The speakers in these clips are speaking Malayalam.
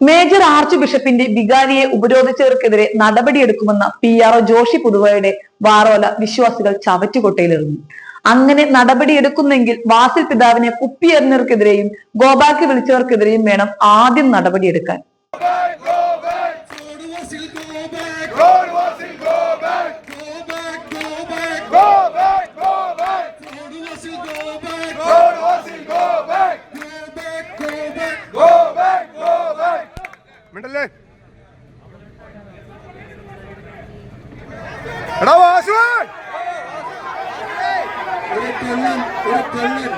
മേജർ ആർച്ച് ബിഷപ്പിന്റെ വികാരിയെ ഉപരോധിച്ചവർക്കെതിരെ നടപടിയെടുക്കുമെന്ന പി ആർ ഒ ജോഷി പുതുവയുടെ വാറോല വിശ്വാസികൾ ചവറ്റുകൊട്ടയിലിറങ്ങി അങ്ങനെ നടപടിയെടുക്കുന്നെങ്കിൽ വാസിൽ പിതാവിനെ കുപ്പിയെറിഞ്ഞവർക്കെതിരെയും ഗോബാക്ക് വിളിച്ചവർക്കെതിരെയും വേണം ആദ്യം നടപടിയെടുക്കാൻ എടാ വാസുവൻ ഒരു കള്ളൻ ഒരു കള്ളൻ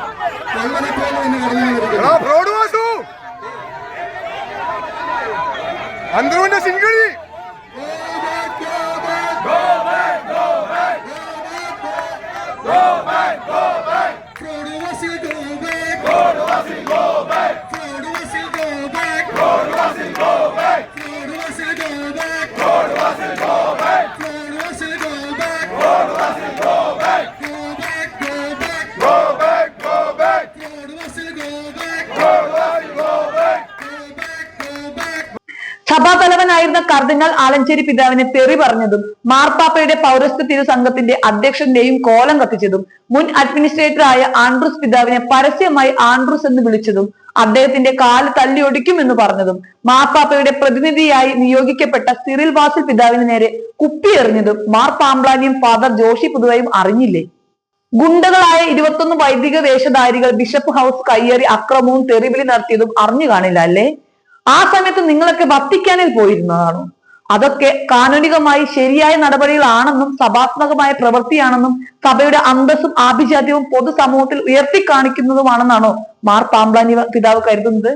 കള്ളനെ പോലെ തന്നെ കടന്നു വന്നിരിക്കുന്നു എടാ ബ്രോഡ് Vasu അന്തരുവിന്റെ സിംഗിളി Road Wasil, go back! സഭാതലവനായിരുന്ന കർദിനാൾ ആലഞ്ചേരി പിതാവിനെ തെറി പറഞ്ഞതും മാർപ്പാപ്പയുടെ പൗരസ്ത്യ തിരു സംഘത്തിന്റെ അധ്യക്ഷന്റെയും കോലം കത്തിച്ചതും മുൻ അഡ്മിനിസ്ട്രേറ്ററായ ആൻഡ്രൂസ് പിതാവിനെ പരസ്യമായി ആൻഡ്രൂസ് എന്ന് വിളിച്ചതും അദ്ദേഹത്തിന്റെ കാൽ തല്ലിയൊടിക്കുമെന്ന് പറഞ്ഞതും മാർപ്പാപ്പയുടെ പ്രതിനിധിയായി നിയോഗിക്കപ്പെട്ട സിറിൽ വാസിൽ പിതാവിന് നേരെ കുപ്പിയെറിഞ്ഞതും മാർ ഫാദർ ജോഷി പുതുവയും അറിഞ്ഞില്ലേ? ഗുണ്ടകളായ ഇരുപത്തൊന്ന് വൈദിക വേഷധാരികൾ ബിഷപ്പ് ഹൗസ് കയ്യേറി അക്രമവും തെറിവിളി നടത്തിയതും അറിഞ്ഞു കാണില്ല അല്ലേ? ആ സമയത്ത് നിങ്ങളൊക്കെ വത്തിക്കാനിൽ പോയിരുന്നതാണോ? അതൊക്കെ കാനൂനികമായി ശരിയായ നടപടികളാണെന്നും സഭാത്മകമായ പ്രവൃത്തിയാണെന്നും സഭയുടെ അന്തസ്സും ആഭിജാത്യവും പൊതുസമൂഹത്തിൽ ഉയർത്തി കാണിക്കുന്നതുമാണെന്നാണോ മാർ പാമ്പ്ലാനി പിതാവ് കരുതുന്നത്?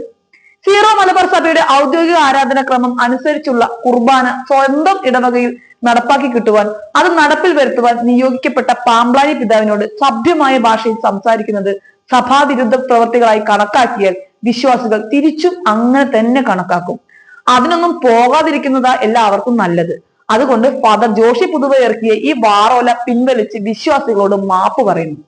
സീറോ മലബാർ സഭയുടെ ഔദ്യോഗിക ആരാധനാക്രമം അനുസരിച്ചുള്ള കുർബാന സ്വന്തം ഇടവകയിൽ നടപ്പാക്കി കിട്ടുവാൻ അത് നടപ്പിൽ വരുത്തുവാൻ നിയോഗിക്കപ്പെട്ട പാമ്പ്ലാനി പിതാവിനോട് സഭ്യമായ ഭാഷയിൽ സംസാരിക്കുന്നത് സഭാവിരുദ്ധ പ്രവർത്തികളായി കണക്കാക്കിയാൽ വിശ്വാസികൾ തിരിച്ചും അങ്ങനെ തന്നെ കണക്കാക്കും. അതിനൊന്നും പോകാതിരിക്കുന്നതാ എല്ലാവർക്കും നല്ലത്. അതുകൊണ്ട് ഫാദർ ജോഷി പുതുവ ഇറക്കിയ ഈ വാറോല പിൻവലിച്ച് വിശ്വാസികളോട് മാപ്പ് പറയുന്നു.